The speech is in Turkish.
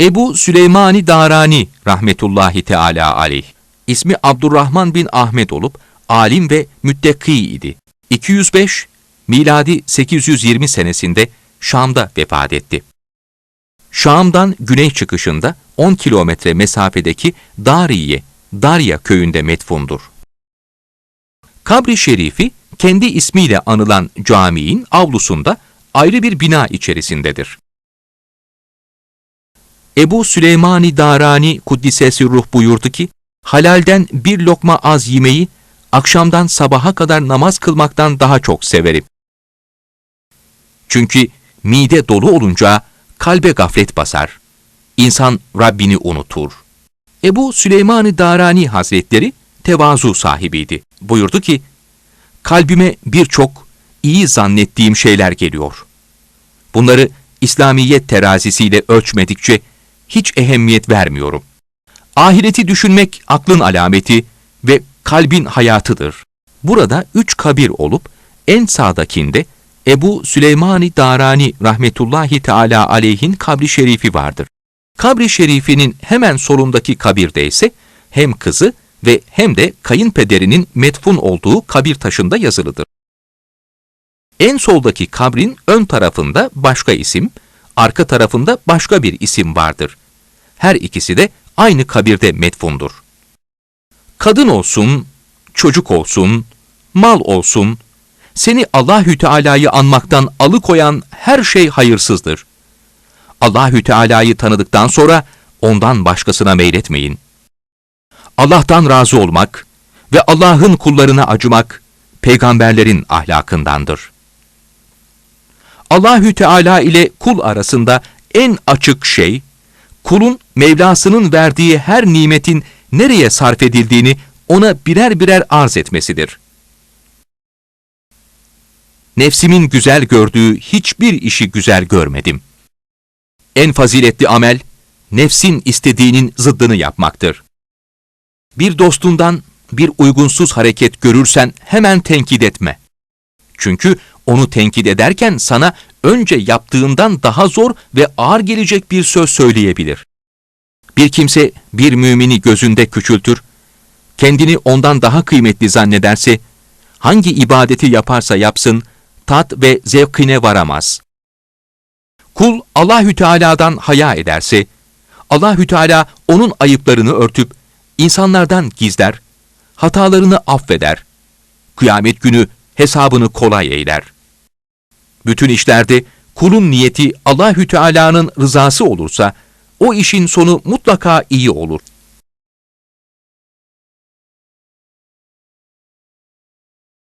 Ebu Süleymani Darani rahmetullahi teala aleyh. İsmi Abdurrahman bin Ahmet olup alim ve müttaki idi. 205 miladi 820 senesinde Şam'da vefat etti. Şam'dan güney çıkışında 10 kilometre mesafedeki Dariye, Darya köyünde metfundur. Kabri şerifi kendi ismiyle anılan caminin avlusunda ayrı bir bina içerisindedir. Ebu Süleymani Darani Kuddisesi Ruh buyurdu ki, halalden bir lokma az yemeyi, akşamdan sabaha kadar namaz kılmaktan daha çok severim. Çünkü mide dolu olunca kalbe gaflet basar. İnsan Rabbini unutur. Ebu Süleyman-ı Darani Hazretleri tevazu sahibiydi. Buyurdu ki, kalbime birçok iyi zannettiğim şeyler geliyor. Bunları İslamiyet terazisiyle ölçmedikçe hiç ehemmiyet vermiyorum. Ahireti düşünmek aklın alameti ve kalbin hayatıdır. Burada üç kabir olup en sağdakinde Ebu Süleyman-ı Darani rahmetullahi teala aleyhin kabri şerifi vardır. Kabri şerifinin hemen solundaki kabirde ise hem kızı ve hem de kayınpederinin metfun olduğu kabir taşında yazılıdır. En soldaki kabrin ön tarafında başka isim, arka tarafında başka bir isim vardır. Her ikisi de aynı kabirde metfundur. Kadın olsun, çocuk olsun, mal olsun, seni Allahü Teala'yı anmaktan alıkoyan her şey hayırsızdır. Allahü Teala'yı tanıdıktan sonra ondan başkasına meyletmeyin. Allah'tan razı olmak ve Allah'ın kullarına acımak peygamberlerin ahlakındandır. Allahü Teala ile kul arasında en açık şey kulun Mevlasının verdiği her nimetin nereye sarf edildiğini ona birer birer arz etmesidir. Nefsimin güzel gördüğü hiçbir işi güzel görmedim. En faziletli amel, nefsin istediğinin zıddını yapmaktır. Bir dostundan bir uygunsuz hareket görürsen hemen tenkit etme. Çünkü onu tenkit ederken sana önce yaptığından daha zor ve ağır gelecek bir söz söyleyebilir. Bir kimse bir mümini gözünde küçültür, kendini ondan daha kıymetli zannederse, hangi ibadeti yaparsa yapsın, tat ve zevkine varamaz. Kul Allahü Teala'dan haya ederse, Allahü Teala onun ayıplarını örtüp insanlardan gizler, hatalarını affeder. Kıyamet günü hesabını kolay eyler. Bütün işlerde kulun niyeti Allahü Teala'nın rızası olursa o işin sonu mutlaka iyi olur.